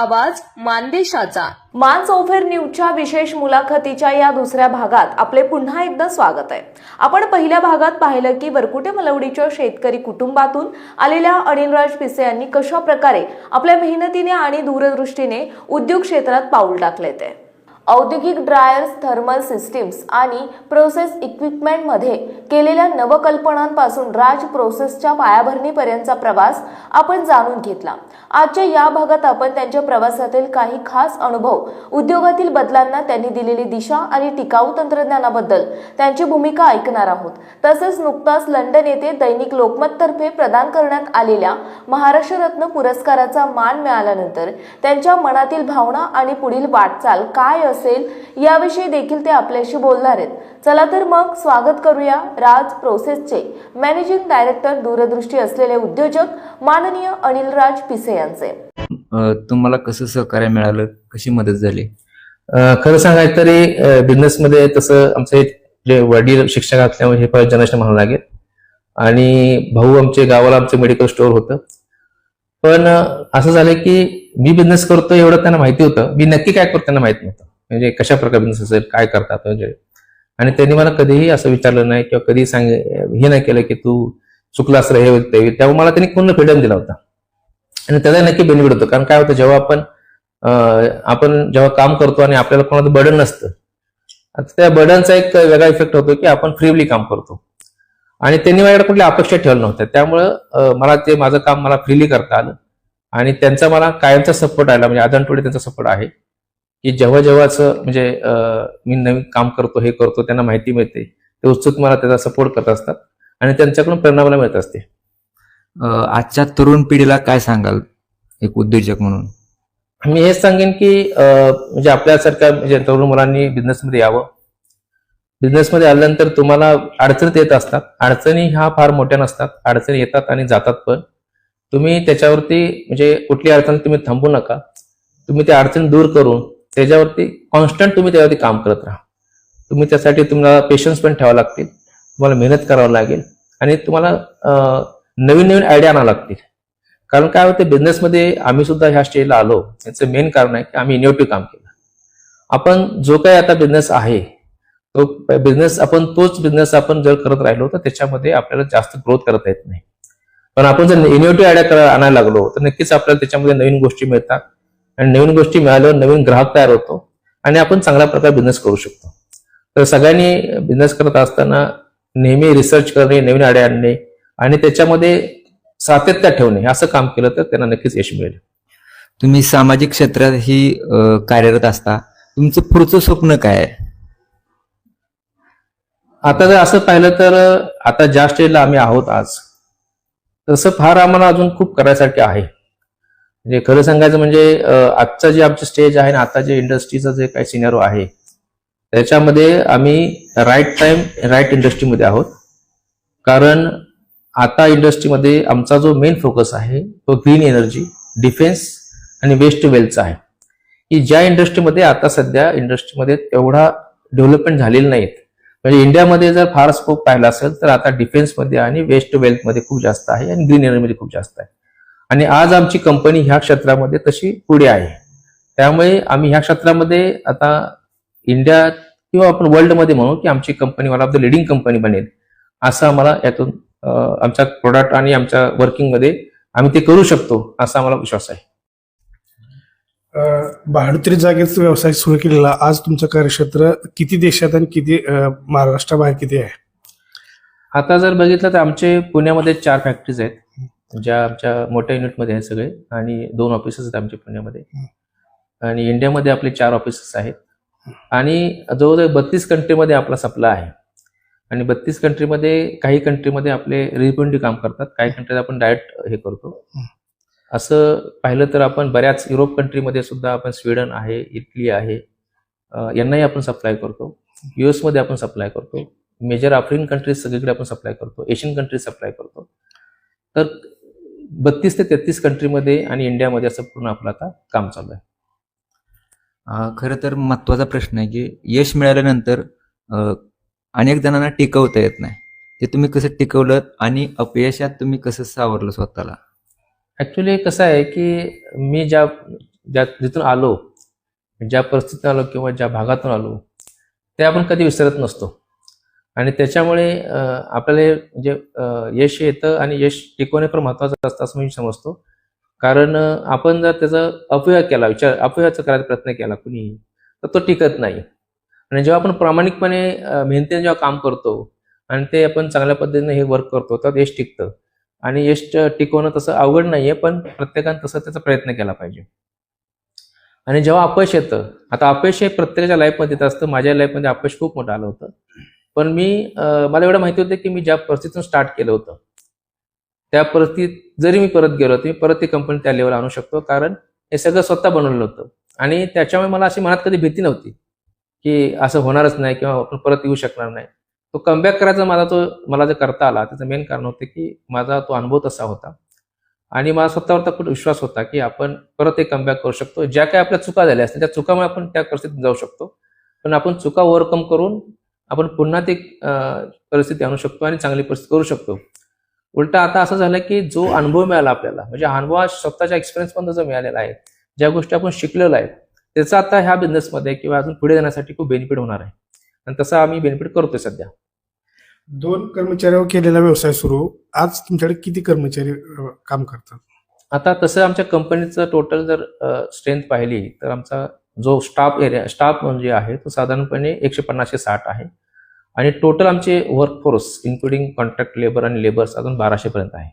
आवाज मानदेशाचा. मान चौफेर न्यूजच्या विशेष मुलाखतीच्या या दुसऱ्या भागात आपले पुन्हा एकदा स्वागत आहे. आपण पहिल्या भागात पाहिलं की वरकुटे मलवडीच्या शेतकरी कुटुंबातून आलेल्या अनिलराज पिसे यांनी कशा प्रकारे आपल्या मेहनतीने आणि दूरदृष्टीने उद्योग क्षेत्रात पाऊल टाकले ते. औद्योगिक ड्रायर्स थर्मल सिस्टीम्स आणि प्रोसेस इक्विपमेंटमध्ये केलेल्या नवकल्पनांपासून राज प्रोसेसच्या पायाभरणीपर्यंतचा प्रवास आपण जाणून घेतला. आजच्या या भागात आपण त्यांच्या प्रवासातील काही खास अनुभव उद्योगातील बदलांना त्यांनी दिलेली दिशा आणि टिकाऊ तंत्रज्ञानाबद्दल त्यांची भूमिका ऐकणार आहोत. तसेच नुकताच लंडन येथे दैनिक लोकमततर्फे प्रदान करण्यात आलेल्या महाराष्ट्र रत्न पुरस्काराचा मान मिळाल्यानंतर त्यांच्या मनातील भावना आणि पुढील वाटचाल काय असेल याविषयी देखील ते आपल्याशी बोलणार आहेत. चला तर मग स्वागत करूया राज प्रोसेसचे मॅनेजिंग डायरेक्टर दूरदृष्टी असलेले उद्योजक माननीय अनिलराज पिसे यांचे. तुम्हाला कसं सहकार्य मिळालं? कशी मदत झाली? खरं सांगायचं तरी बिझनेसमध्ये तसं आमचे जे वडील शिक्षक असल्यामुळे हे परत जनरेशन म्हणावं लागेल. आणि भाऊ आमचे गावाला आमचं मेडिकल स्टोअर होतं. पण असं झालं की मी बिझनेस करतो एवढं त्यांना माहिती होतं. मी नक्की काय करतो त्यांना माहीत नव्हतं. म्हणजे कशा प्रकारे बिझनेस असेल काय करतात म्हणजे. आणि त्यांनी मला कधीही असं विचारलं नाही किंवा कधी सांग हे नाही केलं की तू चुकलास रे हे तेव्हा मला त्यांनी पूर्ण फ्रीडम दिला होता. आणि त्याचा नक्की बेनिफिट होतो. कारण काय होतं जेव्हा आपण आपण जेव्हा काम करतो आणि आपल्याला कोणाचं बर्डन नसतं आता त्या बर्डनचा एक वेगळा इफेक्ट होतो की आपण फ्रीली काम करतो. आणि त्यांनी माझ्याकडे कुठल्या अपेक्षा ठेवल्या नव्हत्या. त्यामुळं मला ते माझं काम मला फ्रीली करता आलं. आणि त्यांचा मला कायमचा सपोर्ट आला. म्हणजे आदन टोळे त्यांचा सपोर्ट आहे. की जेव्हा जेव्हा असं म्हणजे मी नवीन काम करतो हे करतो त्यांना माहिती मिळते ते उत्सुक मला त्याचा सपोर्ट करत असतात आणि त्यांच्याकडून प्रेरणा मला मिळत असते. आजच्या तरुण पिढीला काय सांगाल एक उद्योजक म्हणून? मी हेच सांगेन की म्हणजे आपल्यासारख्या म्हणजे तरुण मुलांनी बिझनेसमध्ये यावं. बिझनेसमध्ये आल्यानंतर तुम्हाला अडचणीत येत असतात. अडचणी ह्या फार मोठ्या नसतात. अडचणी येतात आणि जातात पण. तुम्ही त्याच्यावरती म्हणजे कुठली अडचण तुम्ही थांबू नका. तुम्ही त्या अडचणी दूर करून त्याच्यावरती कॉन्स्टंट तुम्ही त्यावरती काम करत राहा. तुम्ही त्यासाठी तुम्हाला पेशन्स पण ठेवावं लागतील. तुम्हाला मेहनत करावं लागेल. आणि तुम्हाला नवीन नवीन आयडिया आणावं लागतील. कारण काय होतं बिझनेसमध्ये आम्ही सुद्धा ह्या स्टेजला आलो. याचं मेन कारण आहे की आम्ही इनोव्हेटिव्ह काम केलं. आपण जो काही आता बिझनेस आहे तो बिझनेस आपण तोच बिझनेस आपण जर करत राहिलो तर त्याच्यामध्ये आपल्याला जास्त ग्रोथ करता येत नाही. पण आपण जर इनोव्हेटिव्ह आयडिया आणायला लागलो तर नक्कीच आपल्याला त्याच्यामध्ये नवीन गोष्टी मिळतात. आणि नवीन गोष्टी मिळाल्यावर नवीन ग्राहक तयार होतो आणि आपण चांगल्या प्रकारे बिझनेस करू शकतो. तर सगळ्यांनी बिझनेस करत असताना नेहमी रिसर्च करणे नवीन आयडिया आणणे आणि त्याच्यामध्ये सातत्य ठेवणे असं काम केलं तर त्यांना नक्कीच यश मिळेल. तुम्ही सामाजिक क्षेत्रातही अ, कार्यरत असता. तुमचं पुढचं स्वप्न काय आहे? आता जर असं पाहिलं तर आता ज्या स्टेजला आम्ही आहोत आज तसं फार आम्हाला अजून खूप करायसारखे आहे. म्हणजे खरं सांगायचं म्हणजे आजचा जे आमचं स्टेज आहे ना आता जे इंडस्ट्रीचं जे काही सिनेरो आहे त्याच्यामध्ये आम्ही राईट टाइम राईट इंडस्ट्रीमध्ये आहोत. कारण आता इंडस्ट्रीमध्ये आमचा जो मेन फोकस आहे तो ग्रीन एनर्जी डिफेन्स आणि वेस्ट वेल्थचा आहे. की ज्या इंडस्ट्रीमध्ये आता सध्या इंडस्ट्रीमध्ये तेवढा डेव्हलपमेंट झालेलं नाहीत. म्हणजे इंडियामध्ये जर फार स्कोप पाहिला असेल तर आता डिफेन्समध्ये आणि वेस्ट वेल्थमध्ये खूप जास्त आहे आणि ग्रीन एनर्जीमध्ये खूप जास्त आहे. आणि आज आमची कंपनी ह्या क्षेत्रामध्ये तशी पुढे आहे. त्यामुळे आम्ही ह्या क्षेत्रामध्ये आता इंडिया किंवा आपण वर्ल्डमध्ये म्हणू की आमची company one of the leading company बनेल असं आम्हाला यातून आमच्या प्रोडक्ट आणि आमच्या वर्किंगमध्ये आम्ही ते करू शकतो असा आम्हाला विश्वास आहे. भाडुत्री जागेत व्यवसाय सुरू केलेला आज तुमचं कार्यक्षेत्र किती देशात आणि किती महाराष्ट्राबाहेर किती आहे? आता जर बघितलं तर आमचे पुण्यामध्ये चार फॅक्टरीज आहेत. ज्या आमच्या मोठ्या युनिटमध्ये आहेत सगळे आणि दोन ऑफिसेस आहेत आमचे पुण्यामध्ये. आणि इंडियामध्ये आपले चार ऑफिसेस आहेत. आणि जवळजवळ बत्तीस कंट्रीमध्ये आपला सप्लाय आहे. आणि बत्तीस कंट्रीमध्ये काही कंट्रीमध्ये आपले रिप्रेझेंटेटिव्ह काम करतात काही कंट्रीत आपण डायरेक्ट हे करतो. असं पाहिलं तर आपण बऱ्याच युरोप कंट्रीमध्ये सुद्धा आपण स्वीडन आहे इटली आहे यांनाही आपण सप्लाय करतो. युएसमध्ये आपण सप्लाय करतो. मेजर आफ्रिकन कंट्रीज सगळीकडे आपण सप्लाय करतो. एशियन कंट्रीज सप्लाय करतो. तर बत्तीस ते तेहतीस कंट्रीमध्ये आणि इंडियामध्ये असं पूर्ण आपलं आता काम चालू आहे. खरं तर महत्त्वाचा प्रश्न आहे की यश मिळाल्यानंतर अनेक जणांना टिकवता येत नाही. ते तुम्ही कसं टिकवलं आणि अपयशात तुम्ही कसं सावरलं स्वतःला? ऍक्च्युली कसं आहे की मी ज्या ज्या जिथून आलो ज्या परिस्थितीत आलो किंवा ज्या भागातून आलो ते आपण कधी विसरत नसतो. आणि त्याच्यामुळे आपल्याला म्हणजे यश येतं आणि यश टिकवणे पण महत्वाचं असतं असं मी समजतो. कारण आपण जर त्याचा अपव्यय केला विचार अपव्ययाचा करायचा प्रयत्न केला कुणीही तर तो टिकत नाही. आणि जेव्हा आपण प्रामाणिकपणे मेहनतीने जेव्हा काम करतो आणि ते आपण चांगल्या पद्धतीने हे वर्क करतो तर यश टिकतं. आणि यश टिकवणं तसं अवघड नाहीये पण प्रत्येकानं तसं त्याचा प्रयत्न केला पाहिजे. आणि जेव्हा अपयश येतं आता अपयश हे प्रत्येकाच्या लाईफमध्ये येत असतं. माझ्या लाईफमध्ये अपयश खूप मोठं आलं होतं. पण मी मला एवढं माहिती होतं की मी ज्या परिस्थितीतून स्टार्ट केलं होतं त्या परिस्थितीत जरी मी परत गेलो तर मी परत ती कंपनी त्या लेवल आणू शकतो कारण हे सगळं स्वतः बनवलेलं होतं. आणि त्याच्यामुळे मला अशी मनात कधी भीती नव्हती की असं होणारच नाही किंवा आपण परत येऊ शकणार नाही. तो कमबॅक करायचा माझा तो मला जे करता आला त्याचं मेन कारण होतं की माझा तो अनुभव तसा होता. आणि मला स्वतःवर खूप विश्वास होता की आपण परत एक कमबॅक करू शकतो. ज्या काही आपल्या चुका झाल्या असतील त्या चुकामुळे आपण त्या परिस्थितीत जाऊ शकतो. पण आपण चुका ओव्हरकम करून आपण पुन्हा ते परिस्थिती आणू शकतो आणि चांगली परिस्थिती करू शकतो. उलट आता असं झालं की जो अनुभव मिळाला आपल्याला म्हणजे हा अनुभव हा स्वतःच्या एक्सपिरियन्स पण जो मिळालेला आहे ज्या गोष्टी आपण शिकलेलो आहे त्याचा आता ह्या बिझनेसमध्ये किंवा अजून पुढे जाण्यासाठी खूप बेनिफिट होणार आहे. आणि तसा आम्ही बेनिफिट करतोय सध्या. दोन कर्मचाऱ्यावर केलेला व्यवसाय सुरू आज तुमच्याकडे किती कर्मचारी काम करतात? आता तसं आमच्या कंपनीचं टोटल जर स्ट्रेंथ पाहिली तर आमचा जो स्टाफ एरिया स्टाफ म्हणजे आहे तो साधारणपणे एकशे पन्नासशे साठ आहे. आणि टोटल आमचे वर्कफोर्स इन्क्लुडिंग कॉन्ट्रॅक्ट लेबर आणि लेबर्स अजून बाराशे पर्यंत आहे.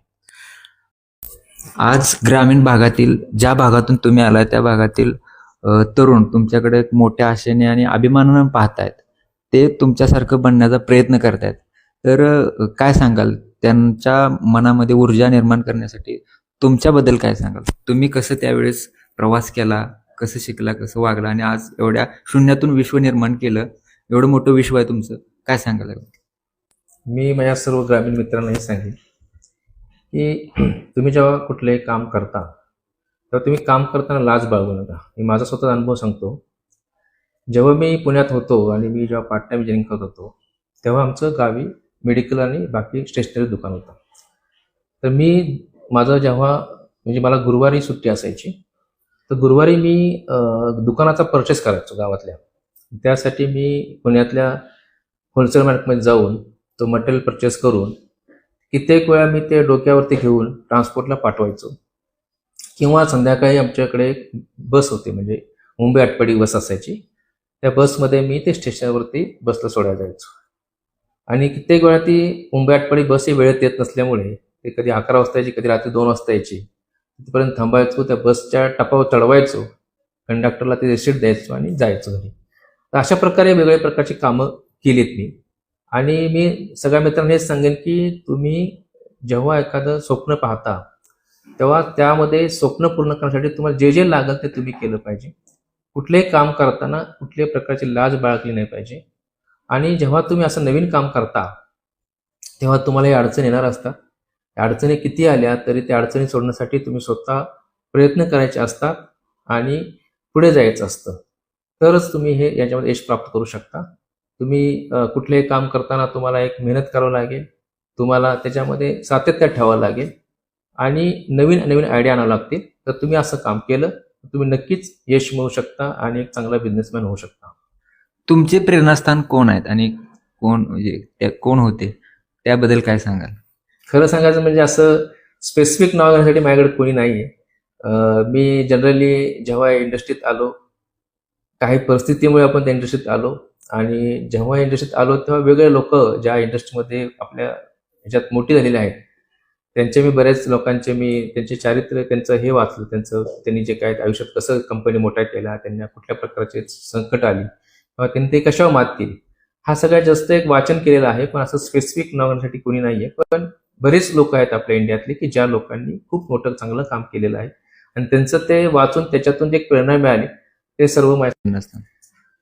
आज ग्रामीण भागातील ज्या भागातून तुम्ही आलाय त्या भागातील तरुण तुमच्याकडे एक मोठ्या आशेने आणि अभिमानानं पाहतायत ते तुमच्यासारखं बनण्याचा प्रयत्न करतायत. तर काय सांगाल? त्यांच्या मनामध्ये ऊर्जा निर्माण करण्यासाठी तुमच्याबद्दल काय सांगाल? तुम्ही कसं त्यावेळेस प्रवास केला? कसं शिकला कसं वागला आणि आज एवढ्या शून्यातून विश्व निर्माण केलं एवढं मोठं विश्व आहे तुमचं. काय सांगायला मी माझ्या सर्व ग्रामीण मित्रांनाही सांगेन की तुम्ही जेव्हा कुठलंही काम करता तेव्हा तुम्ही काम करताना लाज बाळगू नका. मी माझा स्वतःचा अनुभव सांगतो. जेव्हा मी पुण्यात होतो आणि मी जेव्हा पार्ट टाइम इंजिनिअरिंग करत होतो तेव्हा आमचं गावी मेडिकल आणि बाकी स्टेशनरी दुकान होतं. तर मी माझं जेव्हा म्हणजे मला गुरुवारी सुट्टी असायची तर गुरुवारी मी दुकानाचा परचेस करायचो गावातल्या. त्यासाठी मी पुण्यातल्या होलसेल मार्केटमध्ये जाऊन तो मटेरियल परचेस करून कित्येक वेळा मी ते डोक्यावरती घेऊन ट्रान्सपोर्टला पाठवायचो. किंवा संध्याकाळी आमच्याकडे बस होती म्हणजे मुंबई आटपाडी बस असायची. त्या बसमध्ये मी ते स्टेशनवरती बसला सोडायला जायचो. आणि कित्येक वेळा ती मुंबई आटपाडी बस ही वेळेत येत नसल्यामुळे ते कधी अकरा वाजता यायची कधी रात्री दोन वाजता यायची तिथपर्यंत थांबायचो त्या बसच्या टपावर चढवायचो कंडक्टरला ते रिसीट द्यायचो आणि जायचो घरी. तर अशा प्रकारे वेगवेगळ्या प्रकारची कामं केलीत मी. आणि मी सगळ्या मित्रांना हेच सांगेन की तुम्ही जेव्हा एखादं स्वप्न पाहता तेव्हा त्यामध्ये स्वप्न पूर्ण करण्यासाठी तुम्हाला जे जे लागेल ते तुम्ही केलं पाहिजे. कुठलेही काम करताना कुठल्याही प्रकारची लाज बाळगली नाही पाहिजे. आणि जेव्हा तुम्ही असं नवीन काम करता तेव्हा तुम्हाला या अडचण येणार असतात. अडचणी किती आल्या तरी त्या अडचणी सोडण्यासाठी तुम्ही स्वतः प्रयत्न करायचे असतात आणि पुढे जायचं असतं. तरच तुम्ही हे याच्यामध्ये यश प्राप्त करू शकता. तुम्ही कुठलेही काम करताना तुम्हाला एक मेहनत करावं लागेल. तुम्हाला त्याच्यामध्ये सातत्य ठेवावं लागेल. आणि नवीन नवीन आयडिया आणावं लागतील. तर तुम्ही असं काम केलं तर तुम्ही नक्कीच यश मिळवू शकता आणि एक चांगला बिझनेसमॅन होऊ शकता. तुमचे प्रेरणास्थान कोण आहेत आणि कोण म्हणजे त्या कोण होते? त्याबद्दल काय सांगाल? खरं सांगायचं म्हणजे असं स्पेसिफिक नाव घेण्यासाठी माझ्याकडे कोणी नाही आहे मी जनरली जेव्हा इंडस्ट्रीत आलो काही परिस्थितीमुळे आपण त्या इंडस्ट्रीत आलो आणि जेव्हा इंडस्ट्रीत आलो तेव्हा वेगळे लोक ज्या इंडस्ट्रीमध्ये आपल्या ह्याच्यात मोठी झालेली आहेत त्यांचे मी बऱ्याच लोकांचे मी त्यांचे चारित्र्य त्यांचं हे वाचलं त्यांचं त्यांनी जे काय आयुष्यात कसं कंपनी मोठा केला त्यांना कुठल्या प्रकारचे संकट आली किंवा त्यांनी ते कशावर मात केली. हा सगळ्यात जास्त एक वाचन केलेलं आहे पण असं स्पेसिफिक नाव घेण्यासाठी कोणी नाहीये. पण बरेच लोक आहेत आपल्या इंडियातले की ज्या लोकांनी खूप मोठं चांगलं काम केलेलं आहे. आणि त्यांचं ते वाचून त्याच्यातून जे प्रेरणा मिळाली ते सर्व प्रेरणास्थान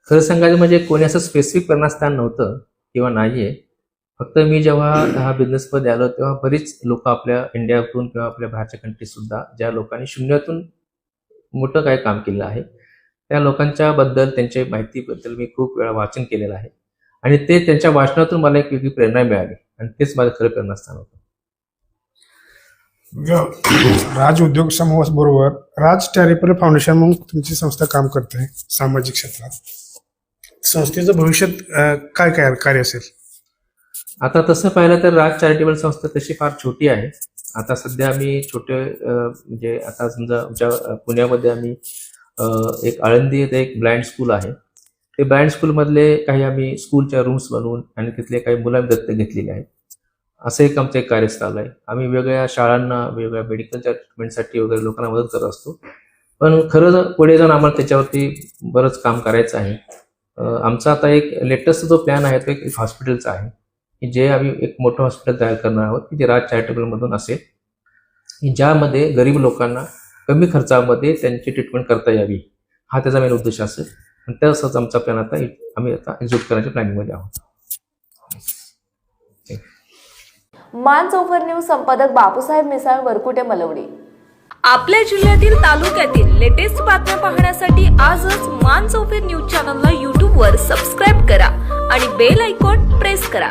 खरं सांगायचं म्हणजे कोणी असं स्पेसिफिक प्रेरणास्थान नव्हतं किंवा नाहीये. फक्त मी जेव्हा हा बिझनेसमध्ये आलो तेव्हा बरीच लोक आपल्या इंडियातून किंवा आपल्या बाहेरच्या कंट्रीज सुद्धा ज्या लोकांनी शून्यातून मोठं काय काम केलं आहे त्या लोकांच्या बद्दल त्यांच्या माहितीबद्दल मी खूप वेळा वाचन केलेलं आहे. आणि ते त्यांच्या वाचनातून मला एक वेगळी प्रेरणा मिळाली. आणि तेच माझं खरं प्रेरणास्थान होतं. राज उद्योग समूह बरोबर राज चॅरिटेबल फाउंडेशन म्हणून तुमची संस्था काम करते सामाजिक क्षेत्रात. संस्थेचं भविष्यात काय काय कार्य असेल? आता तसं पाहिलं तर राज चॅरिटेबल संस्था तशी फार छोटी आहे. आता सध्या आम्ही छोटे म्हणजे आता समजा आमच्या पुण्यामध्ये आम्ही एक आळंदी येथे एक ब्लाइंड स्कूल आहे. ते ब्लाइंड स्कूलमधले काही आम्ही स्कूलच्या रूम्स बनवून आणि तिथले काही मुलं दत्तक घेतलेले आहेत. असं एक आमचं एक कार्य आहे. आम्ही वेगवेगळ्या शाळांना वेगवेगळ्या मेडिकलच्या ट्रीटमेंटसाठी वगैरे लोकांना मदत करत असतो. पण खरं पुढे जाऊन आम्हाला त्याच्यावरती बरंच काम करायचं आहे. आमचा आता एक लेटेस्ट जो प्लॅन आहे तो एक हॉस्पिटलचा आहे. की जे आम्ही एक मोठं हॉस्पिटल तयार करणार आहोत की जे राज चॅरिटेबलमधून असेल. की ज्यामध्ये गरीब लोकांना कमी खर्चामध्ये त्यांची ट्रीटमेंट करता यावी. हा त्याचा मेन उद्देश असेल. आणि तसंच आमचा प्लॅन आता आम्ही आता एक्झिक्यूट करण्याच्या प्लॅनिंगमध्ये आहोत. मान चौफर न्यूज संपादक बापूसाहेब मिसाळ वरकुटे मलवडी. आपल्या जिल्ह्यातील तालुक्यातील लेटेस्ट बातम्या पाहण्यासाठी आजच मान चौफेर न्यूज चॅनलला यूट्यूबवर सबस्क्राईब करा आणि बेल आयकॉन प्रेस करा.